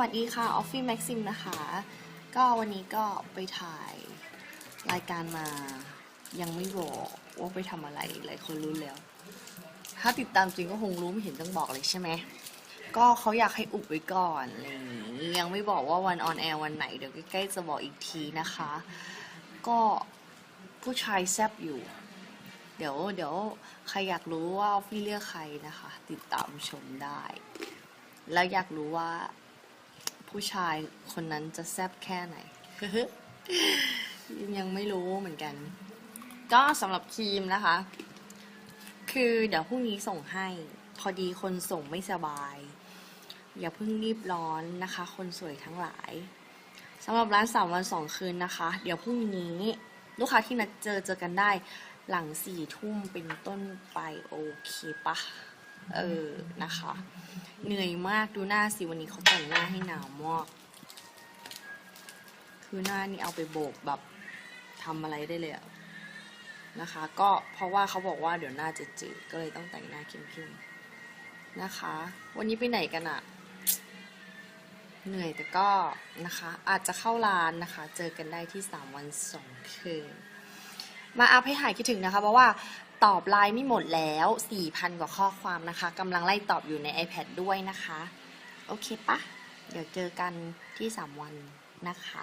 วัสดีค่ะออฟฟี่แม็กซิมนะคะ ก็วันนี้ก็ไปถ่ายรายการมายังไม่บอกว่าไปทำอะไรหลายคนรู้แล้ว ถ้าติดตามจริงก็คงรู้ไม่เห็นต้องบอกเลยใช่ไหมก็เขาอยากให้อุบไว้ก่อนอะไรอย่างนี้ยังไม่บอกว่าวันออนแอร์วันไหน เดี๋ยวใกล้ๆจะบอกอีกทีนะคะ ก็ผู้ชายแซบอยู่ เดี๋ยวเดี๋ยวใครอยากรู้ว่าออฟฟี่เลือกใครนะคะ ติดตามชมได้ แล้วอยากรู้ว่า ผู้ชายคนนั้นจะแซบแค่ไหน ยังไม่รู้เหมือนกัน ก็สำหรับครีมนะคะ คือเดี๋ยวพรุ่งนี้ส่งให้ พอดีคนส่งไม่สบาย อย่าเพิ่งรีบร้อนนะคะ คนสวยทั้งหลายสำหรับร้านสามวันสองคืนนะคะ เดี๋ยวพรุ่งนี้ลูกค้าที่นัดเจอเจอกันได้หลังสี่ทุ่มเป็นต้นไปโอเคปะเออนะคะ เหนื่อยมากดูหน้าสิวันนี้เขาแต่งหน้าให้หนาวมาก คือหน้านี่เอาไปโบกแบบทำอะไรได้เลยอะนะคะ ก็เพราะว่าเขาบอกว่าเดี๋ยวหน้าจะจืดก็เลยต้องแต่งหน้าเข้มๆนะคะ วันนี้ไปไหนกันอะเหนื่อยแต่ก็นะคะ อาจจะเข้าร้านนะคะ เจอกันได้ที่สามวันสองคืน มาอัพให้หายคิดถึงนะคะ เพราะว่าตอบไลน์นี่หมดแล้ว 4,000 กว่าข้อความนะคะกำลังไล่ตอบอยู่ใน iPad ด้วยนะคะ โอเคปะเดี๋ยวเจอกันที่ 3 วันนะคะ